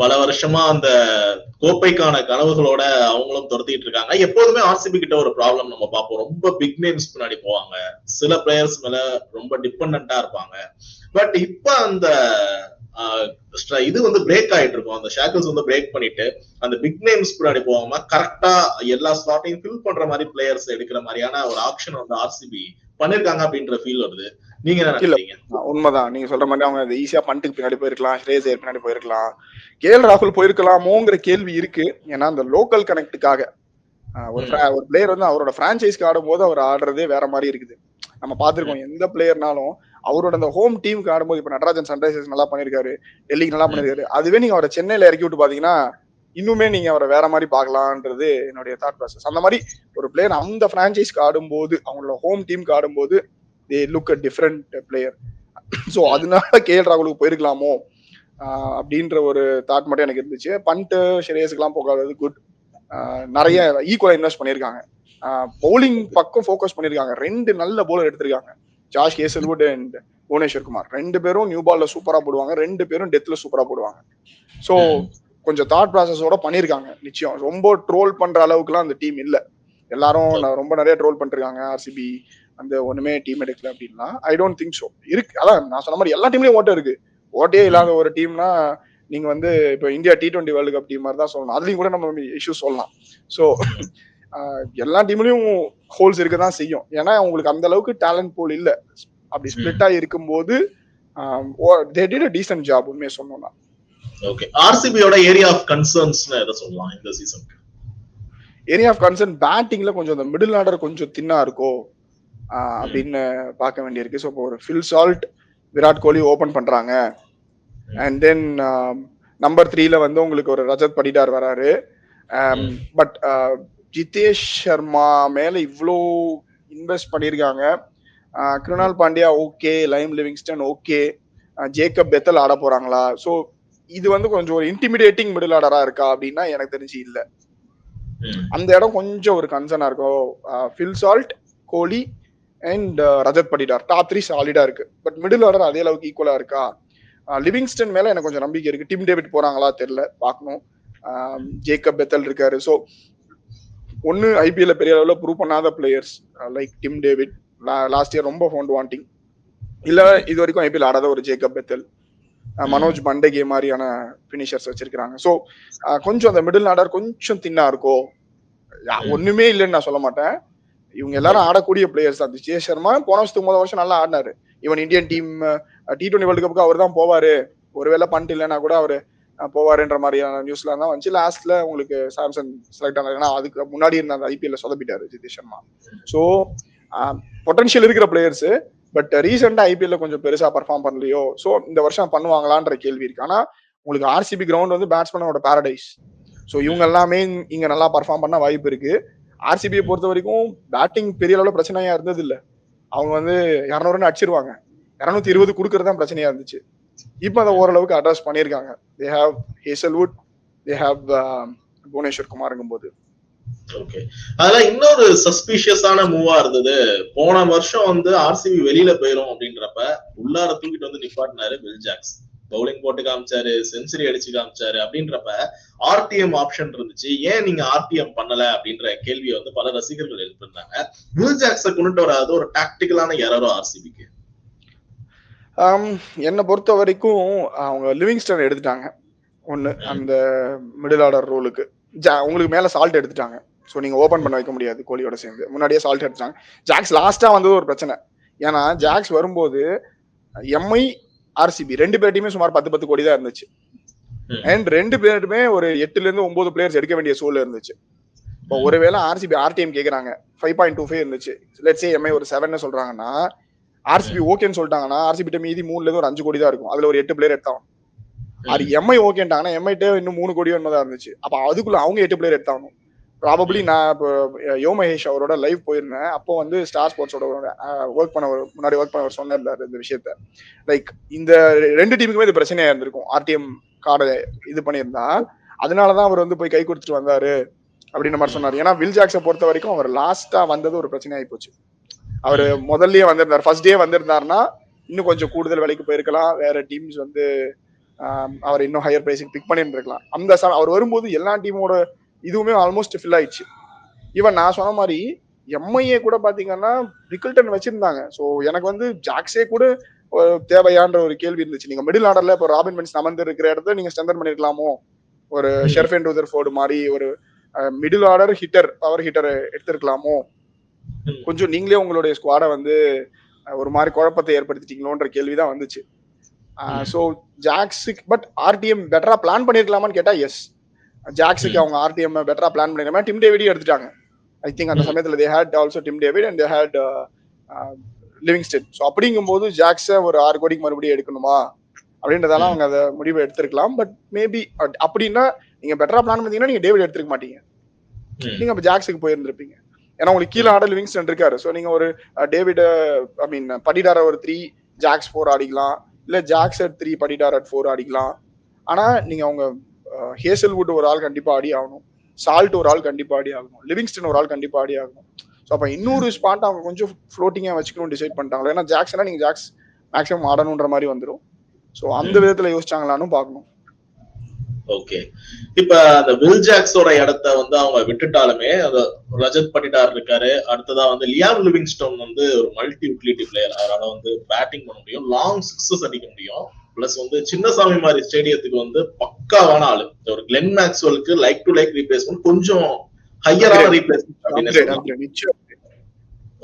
பல வருஷமா அந்த கோப்பைக்கான கனவுகளோட அவங்களும் துரத்திட்டு இருக்காங்க. எப்போதுமே ஆர்சிபி கிட்ட ஒரு ப்ராப்ளம் நம்ம பார்ப்போம். ரொம்ப பிக் நேம்ஸ் பின்னாடி போவாங்க. சில பிளேயர்ஸ் மேல ரொம்ப டிபெண்டா இருப்பாங்க. பட் இப்ப அந்த இது வந்து பிரேக் ஆயிட்டு இருக்கும். அந்த ஷேக்கிள்ஸ் வந்து பிரேக் பண்ணிட்டு அந்த பிக் நேம்ஸ் பின்னாடி போகாம கரெக்டா எல்லா ஸ்லாட்டையும் ஃபில் பண்ற மாதிரி பிளேயர்ஸ் எடுக்கிற மாதிரியான ஒரு ஆப்ஷன் வந்து ஆர்சிபி பண்ணிருக்காங்க அப்படின்ற ஃபீல் வருது. நீங்க நினைக்கிறீங்க உண்மைதான். நீங்க சொல்ற மாதிரி அவங்க ஈஸியா பண்ட்டுக்கு பின்னாடி போயிருக்கலாம். ஸ்ரேஸ் பின்னாடி போயிருக்கலாம். கே எல் ராகுல் போயிருக்கலாமோங்கிற கேள்வி இருக்கு. ஏன்னா அந்த லோக்கல் கனெக்டுக்காக ஒரு ஒரு பிளேயர் வந்து அவரோட பிரான்ச்சைஸ்க்கு ஆடும் போது அவர் ஆடுறதே வேற மாதிரி இருக்குது. நம்ம பார்த்திருக்கோம் எந்த பிளேயர்னாலும் அவரோட அந்த ஹோம் டீமுக்கு ஆடும்போது இப்ப நடராஜன் சன்ரைசர்ஸ் நல்லா பண்ணிருக்காரு டெல்லிக்கு நல்லா பண்ணிருக்காரு அதுவே நீங்க அவரை சென்னையில இறக்கி விட்டு பாத்தீங்கன்னா இன்னுமே நீங்க அவரை வேற மாதிரி பார்க்கலான்றது என்னுடைய தாட் ப்ராசஸ் அந்த மாதிரி ஒரு பிளேயர் அந்த பிரான்ச்சைஸ்க்கு ஆடும்போது அவங்களோட ஹோம் டீமுக்கு ஆடும்போது they look a different player so அதனால கே எல் ராகுலுக்கு போயிருக்கலாமோ? அப்படின்ற ஒரு தாட் மட்டும் எனக்கு இருந்துச்சு. பண்ட்டு ஷெரேஸுக்கெல்லாம் போகாதது குட் நிறைய ஈக்குவலா இன்வெஸ்ட் பண்ணியிருக்காங்க. பவுலிங் பக்கம் ஃபோக்கஸ் பண்ணியிருக்காங்க. ரெண்டு நல்ல போலர் எடுத்திருக்காங்க. Josh Hazlewood and Bhuvneshwar Kumar. ரெண்டு பேரும் நியூ பால்ல சூப்பரா போடுவாங்க. ரெண்டு பேரும் டெத்ல சூப்பரா போடுவாங்க. ஸோ கொஞ்சம் தாட் ப்ராசஸோட பண்ணியிருக்காங்க. நிச்சயம். ரொம்ப ட்ரோல் பண்ற அளவுக்குலாம் அந்த டீம் இல்ல. எல்லாரும் ரொம்ப நிறைய ட்ரோல் பண்ணிருக்காங்க. ஆர்சிபி அந்த ஒண்ணுமே டீம் எடுக்கல அப்படின்னா ஐ டோன்ட் திங்க் ஸோ இருக்கு. அதான் நான் சொன்ன மாதிரி எல்லா டீம்லயும் ஓட்டம் இருக்கு. ஓட்டே இல்லாத ஒரு டீம்னா நீங்க வந்து இப்போ India T twenty world cup team மாதிரி தான் சொல்லணும். அதுலயும் கூட நம்ம இஷ்யூ சொல்லலாம். ஸோ எல்லா டீம்லயும் ஹோல்ஸ் இருக்க தான் செய்யும். ஏன்னா உங்களுக்கு அந்த அளவுக்கு டேலண்ட் போல் இல்ல. அப்படி ஸ்பிளிட் ஆகி இருக்கும்போது they did a decent job உண்மையை சொன்னோம்னா ஓகே ஆர்சிபியோட ஏரியா ஆஃப் கன்சர்ன்ஸ் எதை சொல்லலாம் இந்த ஏரியா ஆஃப் கன்சர்ன் பேட்டிங்ல கொஞ்சம் அந்த மிடில் ஆர்டர் கொஞ்சம் தின்னா இருக்கோ அப்படின்னு பார்க்க வேண்டியிருக்கு. ஸோ இப்போ ஒரு Phil Salt Virat Kohli open பண்றாங்க. அண்ட் தென் நம்பர் த்ரீல வந்து உங்களுக்கு ஒரு ரஜத் படிடார் வராரு. பட் ஜிதேஷ் சர்மா மேல இவ்வளோ இன்வெஸ்ட் பண்ணியிருக்காங்க. Krunal Pandya okay Liam Livingstone okay Jacob Bethell ஆட போறாங்களா? ஸோ இது வந்து கொஞ்சம் ஒரு இன்டிமிடேட்டிங் மிடில் ஆர்டரா இருக்கா அப்படின்னா எனக்கு தெரிஞ்சு இல்ல. அந்த இடம் கொஞ்சம் ஒரு கன்சர்னா இருக்கும். Phil Salt Kohli and Rajat Patidar top three சாலிடா இருக்கு. பட் மிடில் ஆர்டர் அதே அளவுக்கு ஈக்குவலா இருக்கா? லிவிங்ஸ்டன் மேல எனக்கு கொஞ்சம் நம்பிக்கை இருக்கு. டிம் டேவிட் போறாங்களா தெரியல பார்க்கணும். ஜேக்கப் பெத்தல் இருக்காரு. ஸோ ஒன்னு ஐபிஎல்ல பெரிய அளவில் ப்ரூவ் பண்ணாத players like Tim David last year ரொம்ப ஃபவுண்ட் வாண்டிங் இல்ல இது வரைக்கும் ஐபிஎல் ஆடாத ஒரு ஜேக்கப் பெத்தல் மனோஜ் பண்டகே மாதிரியான பினிஷர்ஸ் வச்சிருக்காங்க ஸோ கொஞ்சம் அந்த மிடில் ஆர்டர் கொஞ்சம் தின்னா இருக்கோ? ஒண்ணுமே இல்லைன்னு நான் சொல்ல மாட்டேன். இவங்க எல்லாரும் ஆடக்கூடிய பிளேயர்ஸ் தான். ஜே சர்மா போன வருஷத்துக்கு முதல் வருஷம் நல்லா ஆடினாரு. இவன் Indian team T twenty world கப்புக்கு அவர் தான் போவாரு. ஒருவேளை பண்ணிட்டு இல்லைன்னா கூட அவரு போவாருன்ற மாதிரியான நியூஸ்ல தான் வந்துச்சு. லாஸ்ட்ல உங்களுக்கு சாம்சங் செலக்ட் ஆனார். ஏன்னா அதுக்கு முன்னாடி இருந்த அந்த ஐபிஎல்ல சொதப்பிட்டாரு ஜிதேஷ் சர்மா. ஸோ பொட்டன்ஷியல் இருக்கிற பிளேயர்ஸ் பட் ரீசெண்டா ஐபிஎல்ல கொஞ்சம் பெருசா பர்ஃபார்ம் பண்ணலையோ? ஸோ இந்த வருஷம் பண்ணுவாங்களான்ற கேள்வி இருக்கு. ஆனா உங்களுக்கு ஆர்சிபி கிரவுண்ட் வந்து பேட்ஸ்மேனோட பேரடைஸ் ஸோ இவங்க எல்லாமே இங்க நல்லா பர்ஃபார்ம் பண்ண வாய்ப்பு இருக்கு. ஆர்சிபியை பொறுத்த வரைக்கும் பேட்டிங் பெரிய அளவுல பிரச்சனையா இருந்தது இல்ல அவங்க வந்து இரநூறுன்னு அடிச்சிருவாங்க. இரநூத்தி இருபது கொடுக்கறது தான் பிரச்சனையா இருந்துச்சு. இப்போ அதை ஓரளவுக்கு அட்ரஸ் பண்ணியிருக்காங்க. They have Hazlewood they have Bhuvneshwar குமார்ங்கும் போது ஓகே அதெல்லாம் இன்னொரு சஸ்பீஷியஸான மூவா இருந்தது. போன வருஷம் வந்து ஆர்சிபி வெளியில போயிரும் அப்படின்றப்ப உள்ளார தூக்கிட்டு வந்து நிப்பாட்டினாரு பில் ஜாக்ஸ் பவுலிங் போட்டு காமிச்சாரு செஞ்சுரி அடிச்சு காமிச்சாரு அப்படின்றப்ப ஆர்டிஎம் ஆப்ஷன் இருந்துச்சு. ஏன் நீங்க ஆர்டிஎம் பண்ணல அப்படின்ற கேள்வியை வந்து பல ரசிகர்கள் எழுப்பிருந்தாங்க பில் ஜாக்ஸை கொண்டுட்டு வராது ஒரு டாக்டிக்கலான எரரோ ஆர்சிபிக்கு என்னை பொறுத்த வரைக்கும் அவங்க லிவிங்ஸ்டன் எடுத்துட்டாங்க. ஒன்று அந்த மிடில் ஆர்டர் ரோலுக்கு ஜா உங்களுக்கு மேலே சால்ட் எடுத்துட்டாங்க. ஸோ நீங்கள் ஓப்பன் பண்ண வைக்க முடியாது கோலியோட சேர்ந்து. முன்னாடியே சால்ட் எடுத்துட்டாங்க. ஜாக்ஸ் லாஸ்ட்டாக வந்தது ஒரு பிரச்சனை. ஏன்னா ஜாக்ஸ் வரும்போது எம்ஐ ஆர்சிபி ரெண்டு பேர்ட்டையுமே சுமார் பத்து பத்து கோடி தான் இருந்துச்சு. அண்ட் ரெண்டு பேருமே ஒரு எட்டுல இருந்து ஒன்பது பிளேயர்ஸ் எடுக்க வேண்டிய சூழல் இருந்துச்சு. இப்போ ஒருவேளை ஆர்சிபி ஆர்டிஎம் கேட்குறாங்க ஃபைவ் பாயிண்ட் டூ ஃபைவ் இருந்துச்சு. லெட்ஸே எம்ஐ ஒரு செவன் சொல்றாங்கன்னா ஆர்சிபி ஓகேன்னு சொல்லிட்டாங்கன்னா ஆர்சிபி மீதி மூணுல இருந்து ஒரு அஞ்சு கோடி தான் இருக்கும். அதுல ஒரு எட்டு பிளேயர் எடுத்தாங்க அது எம்ஐ ஓகேன்ட்டாங்கன்னா எம்ஐட்ட இன்னும் மூணு கோடி என்னதான் இருந்துச்சு. அப்ப அதுக்குள்ள அவங்க எட்டு பிளேயர் எடுத்தாகணும். ப்ராபப்ளி நான் இப்போ யோ மகேஷ் அவரோட லைவ் போயிருந்தேன். அப்போ வந்து ஸ்டார் ஸ்போர்ட்ஸோட ஒர்க் பண்ண முன்னாடி ஒர்க் பண்ணவர் சொன்னார் இந்த விஷயத்த. லைக் இந்த ரெண்டு டீமுக்குமே இது பிரச்சனையா இருந்திருக்கும். ஆர்டிஎம் கார்டை இது பண்ணியிருந்தா. அதனாலதான் அவர் வந்து போய் கை கொடுத்துட்டு வந்தாரு அப்படின்ற மாதிரி சொன்னார். ஏன்னா வில் ஜாக்ஸை பொறுத்த வரைக்கும் அவர் லாஸ்டா வந்தது ஒரு பிரச்சனை போச்சு. அவர் முதல்லயே வந்திருந்தார். ஃபர்ஸ்ட் டே வந்திருந்தாருன்னா இன்னும் கொஞ்சம் கூடுதல் விலைக்கு போயிருக்கலாம். வேற டீம்ஸ் வந்து அவர் இன்னும் ஹையர் பிரைஸிங் பிக் பண்ணிட்டு இருக்கலாம் அந்த ச- அவர் வரும்போது எல்லா டீமோட இதுவுமே ஆல்மோஸ்ட் ஃபில் ஆயிடுச்சு. ஈவன் நான் சொன்ன மாதிரி எம்ஐஏ கூட பாத்தீங்கன்னா ரிக்கல்டன் வச்சிருந்தாங்க. ஸோ எனக்கு வந்து ஜாக்ஸே கூட தேவையான்ற ஒரு கேள்வி இருந்துச்சு. நீங்க மிடில் ஆர்டர்ல இப்போ ராபின் பென்ஸ் அமர்ந்து இருக்கிற இடத்துல நீங்க ஸ்ட்ரென்தன் பண்ணிருக்கலாமோ? ஒரு. ஷெர்ஃபென் ரூதர் ஃபோர்டு மாதிரி ஒரு middle order hitter power hitter எடுத்திருக்கலாமோ. கொஞ்சம் நீங்களே உங்களுடைய ஸ்குவாடை வந்து ஒரு மாதிரி குழப்பத்தை ஏற்படுத்திட்டீங்களோன்ற கேள்விதான் வந்துச்சு. ஸோ ஜாக்ஸுக்கு பட் ஆர்டிஎம் பெட்டரா பிளான் பண்ணிருக்கலாமான்னு கேட்டா எஸ் ஜாக்ஸுக்கு ம். அவங்க ஆர்டிஎம் பெட்டரா பிளான் பண்ணிருக்காங்க. டிம் டேவிடையும் எடுத்துட்டாங்க. ஐ திங்க் அந்த ம். சமயத்துல they had also Tim David and they had Livingstone so அப்படிங்கும்போது ஜாக்ஸை ஒரு ஆறு கோடிக்கு மறுபடியும் எடுக்கணுமா? அப்படின்றதால ம். அவங்க அதை முடிவை எடுத்திருக்கலாம். பட் மேபி அப்படின்னா நீங்க பெட்டரா பிளான் பண்ணீங்கன்னா நீங்க டேவிட் எடுத்துக்க மாட்டீங்க. நீங்க அப்ப ஜாக்ஸுக்கு போயிருந்திருப்பீங்க. ஏன்னா உங்களுக்கு கீழே ஆட லிவிங்ஸ்டன் இருக்காரு. ஸோ நீங்க ஒரு டேவிட் ஐ மீன் படிடார ஒரு த்ரீ ஜாக்ஸ் ஃபோர் ஆடிக்கலாம். இல்ல Jacks at three Patidar at four ஆடிக்கலாம். ஆனா நீங்க அவங்க ஹேசல்வுட் ஒரு ஆள் கண்டிப்பா ஆடி ஆகணும். சால்ட் ஒரு ஆள் கண்டிப்பா ஆடி ஆகணும். லிவிங்ஸ்டன் ஒரு ஆள் கண்டிப்பா ஆடி ஆகணும். ஸோ அப்ப இன்னொரு ஸ்பாட் அவங்க கொஞ்சம் ஃப்ளோட்டிங்கா வச்சுக்கணும் டிசைட் பண்ணிட்டாங்களா? ஏன்னா ஜாக்ஸ்னா நீங்க ஜாக்ஸ் மேக்ஸிமம் ஆடணுன்ற மாதிரி வந்துடும் ஸோ அந்த. விதத்துல யோசிச்சாங்களான்னு பார்க்கணும். ஓகே இப்ப அந்த வில் ஜாக்ஸோட இடத்த வந்து அவங்க விட்டுட்டாலுமே அந்த ரஜத் பட்டிடார் இருக்காரு. அடுத்ததா வந்து லியாம் லிவிங்ஸ்டோன் வந்து ஒரு மல்டி யூட்டிலிட்டி பிளேயர் அதனால வந்து பேட்டிங் பண்ண முடியும் லாங் சிக்ஸஸ் அடிக்க முடியும். பிளஸ் வந்து சின்னசாமி மாதிரி ஸ்டேடியத்துக்கு வந்து பக்காவான ஆளு. ஒரு கிளென் மேக்ஸ்வெலுக்கு லைக் டு லைக் ரீப்ளேஸ்மெண்ட் கொஞ்சம் ஹையரான. ரீப்ளேஸ்மெண்ட்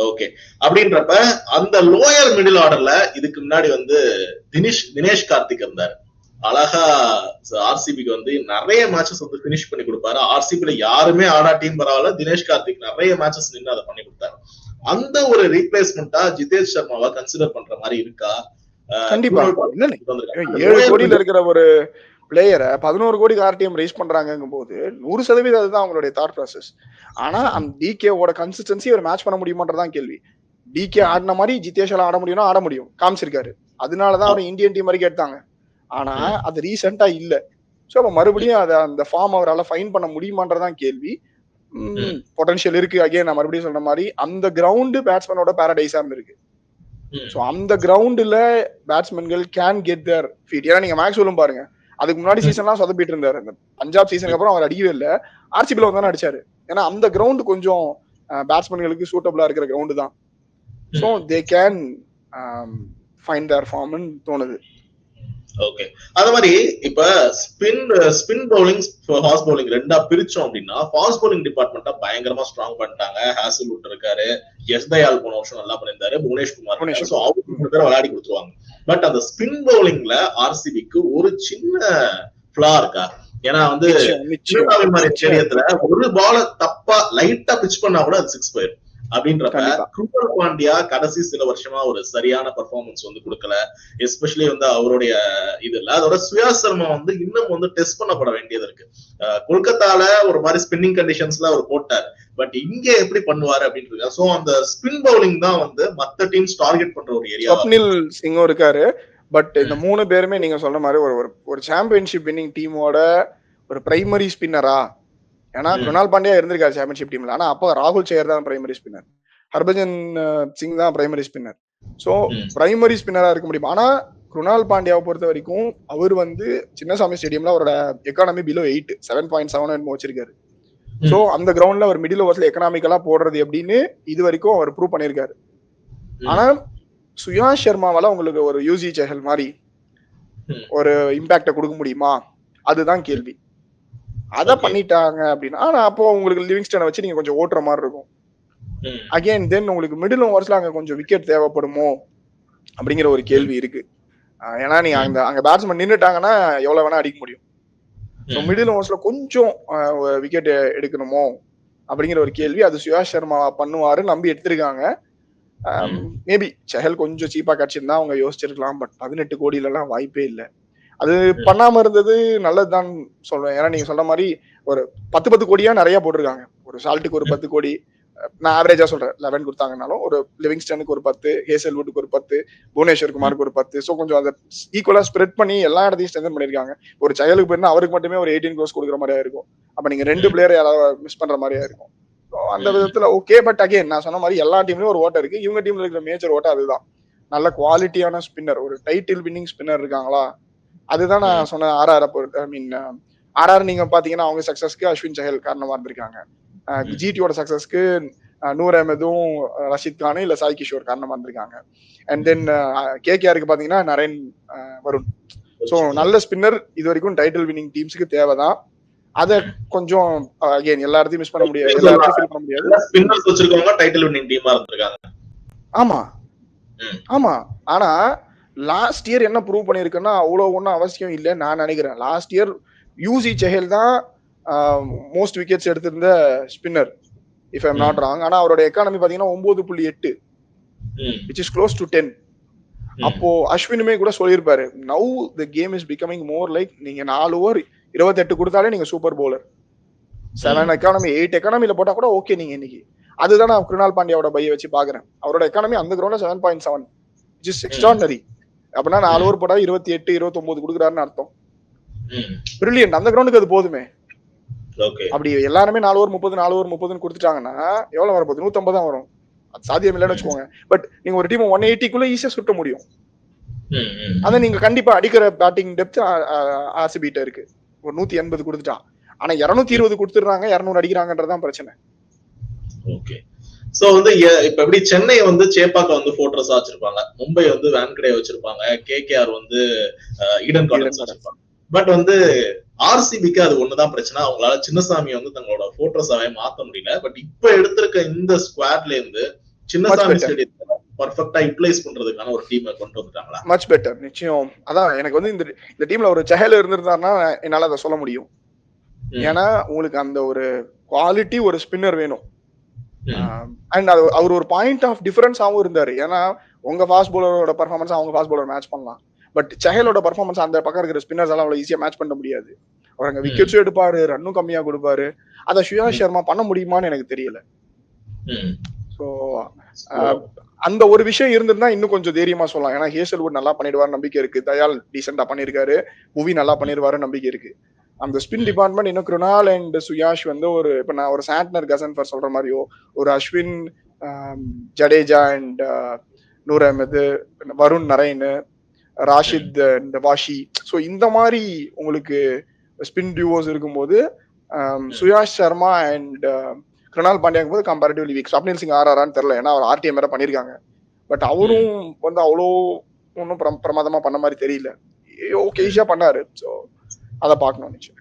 ஓகே அப்படின்றப்ப அந்த லோயர் மிடில் ஆர்டர்ல இதுக்கு முன்னாடி வந்து தினேஷ் தினேஷ் கார்த்திக் இருந்தாரு. அழகா ஆர்சிபிக்கு வந்து நிறைய மேட்சஸ் வந்து பினிஷ் பண்ணி கொடுப்பாரு. ஆர்சிபில யாருமே ஆடா டீம் பரவாயில்ல தினேஷ் கார்த்திக் நிறைய மேட்சஸ் நின்று அதை பண்ணி கொடுத்தாரு. அந்த ஒரு ரீப்ளேஸ்மெண்டா ஜிதேஷ் சர்மாவை கன்சிடர் பண்ற மாதிரி இருக்கா? கண்டிப்பா. ஏழு கோடியில இருக்கிற ஒரு பிளேயரை பதினோரு கோடிக்கு ஆர்டிஎம் ரைஸ் பண்றாங்கும் போது நூறு சதவீதம் அதுதான் அவங்களுடைய தாட் ப்ராசஸ் ஆனா அந்த டிகேவோட கன்சிஸ்டன்சி அவர் மேட்ச் பண்ண முடியுமான்றதான் கேள்வி. டிகே ஆடின மாதிரி ஜிதேஷால ஆட முடியும்னா ஆட முடியும். காமிச்சிருக்காரு. அதனாலதான் அவர் இந்தியன் டீம் வரைக்கும் எடுத்தாங்க ஆனா அது ரீசெண்டா இல்ல. சோ அப்ப மறுபடியும் அதை அந்த ஃபார்ம் அவரால் ஃபைன் பண்ண முடியுமான்றதான் கேள்வி. பொட்டன்ஷியல் இருக்கு. அகைன் நான் மறுபடியும் சொன்ன மாதிரி அந்த கிரவுண்டு பேட்ஸ்மேனோட பேரடைஸா ம். ஸோ அந்த கிரவுண்டுல பேட்ஸ்மேன்கள் கேன் கெட் தேர் ஃபீட் ஏன்னா நீங்க மேக்ஸ் சொல்லும் பாருங்க. அதுக்கு முன்னாடி. சீசன்லாம் சொதப்பிட்டு இருந்தாரு. அந்த பஞ்சாப் சீசனுக்கு அப்புறம் அவர் அடிக்கவே இல்லை. ஆர்சிபில வந்து அடிச்சாரு. ஏன்னா அந்த கிரவுண்ட் கொஞ்சம் பேட்ஸ்மேன்களுக்கு சூட்டபிளா இருக்கிற கிரவுண்டு தான். So they can find their ஃபார்ம்னு தோணுது. ஓகே அது மாதிரி இப்ப spin spin bowling fast bowling ரெண்டா பிரிச்சோம் அப்படின்னா ஃபாஸ்ட் பவுலிங் டிபார்ட்மெண்ட்டா பயங்கரமா ஸ்ட்ராங் பண்ணிட்டாங்க. ஹாசல்வுட் இருக்காரு எஸ் தயால் போன வருஷம் நல்லா பண்ணியிருந்தாரு புவனேஷ்குமார் மூணு பேரும் விளையாடி கொடுத்துருவாங்க. பட் அந்த ஸ்பின் பவுலிங்ல ஆர்சிபிக்கு ஒரு சின்ன ஃபிளா இருக்கா? ஏன்னா வந்து மாதிரி. ஸ்டேடியத்துல ஒரு பால தப்பா லைட்டா பிச் பண்ணா கூட அது சிக்ஸ் போயிடும் அப்படின்றப்ப. குருபல் பாண்டியா கடைசி சில வருஷமா ஒரு சரியான பெர்ஃபார்மன்ஸ் வந்து கொடுக்கல. எஸ்பெஷலி வந்து அவருடைய இது இல்ல அதோட சுயா சர்மா வந்து இன்னும் வந்து டெஸ்ட் பண்ணப்பட வேண்டியது இருக்கு. கொல்கத்தால ஒரு மாதிரி ஸ்பின்னிங் கண்டிஷன்ஸ்ல அவர் போட்டார். பட் இங்க எப்படி பண்ணுவாரு அப்படின்றது சோ அந்த ஸ்பின் பவுலிங் தான் வந்து மத்த டீம்ஸ் டார்கெட் பண்ற ஒரு ஏரியா ஸ்வப்னில் சிங்கும் இருக்காரு. பட் இந்த மூணு பேருமே நீங்க சொல்ற மாதிரி ஒரு ஒரு- ஒரு சாம்பியன்ஷிப் வின்னிங் டீமோட ஒரு பிரைமரி ஸ்பின்னரா ஏன்னா. குணால் பாண்டியா இருந்திருக்காரு சாம்பியன்ஷிப் டீம்ல ஆனா அப்போ ராகுல் சேர் தான் பிரைமரி ஸ்பின்னர் ஹர்பஜன் சிங் தான் பிரைமரி ஸ்பின்னர் ஸோ. பிரைமரி ஸ்பின்னரா இருக்க முடியும் ஆனா குணால் பாண்டியாவை பொறுத்த வரைக்கும் அவர் வந்து சின்னசாமி ஸ்டேடியம்ல அவரோட economy below eight seven point seven என்னமோ வச்சிருக்காரு. ஸோ அந்த கிரவுண்ட்ல அவர் மிடில் ஓவர்ஸ்ல எக்கனாமிக்கலா போடுறது எப்படின்னு இது வரைக்கும் அவர் ப்ரூவ் பண்ணியிருக்காரு. ஆனா சுயா சர்மாவால உங்களுக்கு ஒரு யூசி செஹல் மாதிரி. ஒரு இம்பாக்ட கொடுக்க முடியுமா அதுதான் கேள்வி அத. பண்ணிட்டாங்க அப்படின்னா ஆனா அப்போ உங்களுக்கு லிவிங்ஸ்டனை வச்சு நீங்க கொஞ்சம் ஓட்டுற மாதிரி இருக்கும். அகைன் தென் உங்களுக்கு மிடில் ஓவர்ஸ்ல அங்க கொஞ்சம் விக்கெட் தேவைப்படுமோ அப்படிங்கிற ஒரு கேள்வி இருக்கு ஏன்னா நீங்க. அந்த அங்க பேட்ஸ்மேன் நின்னுட்டாங்கன்னா எவ்வளவு வேணா அடிக்க முடியும். மிடில் ஓவர்ஸ்ல கொஞ்சம் விக்கெட் எடுக்கணுமோ அப்படிங்கிற ஒரு கேள்வி அது சுயாஷ் சர்மா பண்ணுவாரு நம்பி எடுத்திருக்காங்க. மேபி செஹல் கொஞ்சம் சீப்பா கிடைச்சிருந்தா அவங்க யோசிச்சிருக்கலாம் பட் பதினெட்டு கோடியில எல்லாம் வாய்ப்பே இல்லை அது பண்ணாம இருந்தது நல்லதுதான் சொல்றேன் ஏன்னா நீங்க சொல்ற மாதிரி ஒரு பத்து பத்து கோடியா நிறைய போட்டிருக்காங்க. ஒரு சால்ட்டுக்கு ஒரு பத்து கோடி. நான் ஆவரேஜா சொல்றேன். லெவன் கொடுத்தாங்கனாலும் ஒரு லிவிங்ஸ்டனுக்கு ஒரு பத்து ஹேசல்வுட்டுக்கு ஒரு பத்து புவனேஸ்வர் குமாருக்கு ஒரு பத்து. ஸோ கொஞ்சம் அதை ஈக்குவலா ஸ்ப்ரெட் பண்ணி எல்லா இடத்தையும் ஸ்ட்ரென்தன் பண்ணிருக்காங்க ஒரு செயலுக்கு போயிருந்தா அவருக்கு மட்டுமே ஒரு எயிட்டீன் க்ரோஸ் கொடுக்குற மாதிரியா இருக்கும். அப்ப நீங்க ரெண்டு பிளேயர் யாராவது மிஸ் பண்ற மாதிரியா இருக்கும். அந்த. விதத்துல ஓகே பட் அகைன் நான் சொன்ன மாதிரி எல்லா டீம்லயும் ஒரு ஓட்டம் இருக்கு. இவங்க டீம்ல இருக்கிற மேஜர் ஓட்டம் அதுதான். நல்ல குவாலிட்டியான ஸ்பின்னர் ஒரு டைட்டில் வின்னிங் ஸ்பின்னர் இருக்காங்களா? அதுதான் நான் சொன்ன ஆர்ஆர் ஐ மீன் ஆர்ஆர் நீங்க பாத்தீங்கன்னா அவங்க சக்சஸ்க்கு அஸ்வின் சஹல் காரணமா இருந்திருக்காங்க. ஜிடியோட சக்சஸ்க்கு நூர் அஹமதும் ரஷித் கானும் இல்ல சாய் கிஷோர் காரணமா இருந்திருக்காங்க. அண்ட் தென் கேகேஆருக்கு பாத்தீங்கன்னா நரேன் வருண். ஸோ நல்ல ஸ்பின்னர் இது வரைக்கும் டைட்டில் வின்னிங் டீம்ஸ்க்கு தேவைதான். அத கொஞ்சம் அகைன் எல்லா இடத்தையும் மிஸ் பண்ண முடியாது எல்லா இடத்தையும் fill பண்ண முடியாது. ஸ்பின்னர்ஸ் வச்சிருக்கவங்க டைட்டில் வின்னிங் டீமா இருந்திருக்காங்க. ஆமா. ஆமா. ஆனா லாஸ்ட் இயர் என்ன ப்ரூவ் பண்ணிருக்குன்னா அவ்வளவு ஒன்றும் அவசியம் இல்லைன்னு நான் நினைக்கிறேன். லாஸ்ட் இயர் யூசி செஹல் தான் most wickets எடுத்திருந்த spinner if I'm not wrong ஆனா அவரோட எக்கானமி பாத்தீங்கன்னா ஒன்பது புள்ளி எட்டு which is close to ten. அப்போ அஸ்வினுமே கூட சொல்லியிருப்பாரு now the game is becoming more like நீங்க நாலு ஓவர் இருபத்தெட்டு கொடுத்தாலே நீங்க super bowler seven economy eight எக்கானமில போட்டா கூட ஓகே நீங்க இன்னைக்கு. அதுதான் நான் கிருணால் பாண்டியாவோட பையை வச்சு பாக்குறேன் அவரோட எக்கானமி அந்த கிரௌண்ட்ல seven point seven is extraordinary அப்படின்னா நாலு ஓவர் போட்டா இருபத்தி எட்டு இருபத்தி ஒன்பது கொடுக்குறாருன்னு அர்த்தம். பிரில்லியன்ட் அந்த கிரௌண்டுக்கு அது போதுமே. அப்படி எல்லாருமே நாலு ஓவர் முப்பது நாலு ஓவர் முப்பதுன்னு கொடுத்துட்டாங்கன்னா எவ்வளவு வரப்போகுது நூத்தம்பது தான் வரும். அது சாத்தியம் இல்லைன்னு வச்சுக்கோங்க. பட் நீங்க ஒரு டீம் ஒன் எயிட்டிக்குள்ள ஈஸியா சுட்ட முடியும். அதை நீங்க கண்டிப்பா அடிக்கிற பேட்டிங் டெப்த் ஆர்சிபிட்ட இருக்கு. ஒரு நூத்தி எண்பது கொடுத்துட்டான். ஆனா இருநூத்தி இருபது கொடுத்துடுறாங்க இருநூறு அடிக்கிறாங்கன்றதுதான் பிரச்சனை. ஓகே. சோ வந்து இப்ப எப்படி சென்னை வந்து சேப்பாக்க வந்து போர்ட்ரஸா வச்சிருப்பாங்க. மும்பை வந்து வேன்கடே வச்சிருப்பாங்க. கேகேஆர் வந்து ஈடன் கார்டன்ஸ் வச்சிருப்பாங்க. பட் வந்து ஆர்சிபிக்கு அது ஒண்ணுதான் பிரச்சனை. அவங்களால சின்னசாமி வந்து தங்களோட போர்ட்ரஸாவே மாத்த முடியல. பட் இப்ப எடுத்திருக்க இந்த ஸ்குவாட்ல இருந்து சின்னசாமி better. ஸ்டேடியத்தை பர்ஃபெக்டா யூட்டிலைஸ் பண்றதுக்கான ஒரு டீமை கொண்டு வந்துட்டாங்களா? மச் பெட்டர் நிச்சயம். அதான் எனக்கு வந்து இந்த இந்த டீம்ல ஒரு செஹல் இருந்திருந்தாருன்னா என்னால அதை சொல்ல முடியும். ஏன்னா உங்களுக்கு அந்த ஒரு குவாலிட்டி ஒரு ஸ்பின்னர் வேணும். அண்ட் அது அவர் ஒரு பாயிண்ட் ஆஃப் டிஃபரன்ஸாவும் இருந்தாரு. ஏன்னா உங்க ஃபாஸ்ட் பவுலரோட பர்ஃபார்மன்ஸ் அவங்க ஃபாஸ்ட் பவுலர் மேட்ச் பண்ணலாம். பட் செஹலோட பர்ஃபார்மன்ஸ் அந்த பக்கம் இருக்கிற ஸ்பின்னர்ஸ் எல்லாம் அவ்வளவு ஈஸியா மேட்ச் பண்ண முடியாது. அவர் அங்க. விக்கெட்ஸும் எடுப்பாரு ரன்னும் கம்மியா கொடுப்பாரு. அதை சுயா ம். சர்மா பண்ண முடியுமான்னு எனக்கு தெரியல. ஸோ So, அந்த ஒரு விஷயம் இருந்திருந்தா இன்னும் கொஞ்சம் தைரியமா சொல்லலாம். ஏன்னா ஹேசல்வுட் நல்லா பண்ணிடுவாரு நம்பிக்கை இருக்கு. தயால் டீசெண்டா பண்ணிருக்காரு. புவி நல்லா பண்ணிடுவாரு நம்பிக்கை இருக்கு. அந்த ஸ்பின் டிபார்ட்மெண்ட் இன்னும் கிருணால் அண்ட் சுயாஷ் வந்து ஒரு இப்ப நான் ஒரு சாட்னர் கசன் ஃபார் சொல்ற மாதிரியோ ஒரு Ashwin Jadeja and Noor Ahmad Varun Narine Rashid and Washi so இந்த மாதிரி உங்களுக்கு ஸ்பின் டியூவோஸ் இருக்கும்போது சுயாஷ் சர்மா அண்ட் கிருணால் பாண்டியாங்க போது கம்பேரிட்டிவ்லி வீக் ஸ்வப்னில் சிங் ஆர்ஆரான்னு தெரியல ஏன்னா அவர் ஆர்டிஎம் வேற பண்ணியிருக்காங்க பட் அவரும் வந்து அவ்வளோ ஒன்றும் பிரமாதமா பண்ண மாதிரி தெரியல. ஓகே ஈஸியா பண்ணாரு. ஸோ அதை பார்க்கணும் நிச்சயம்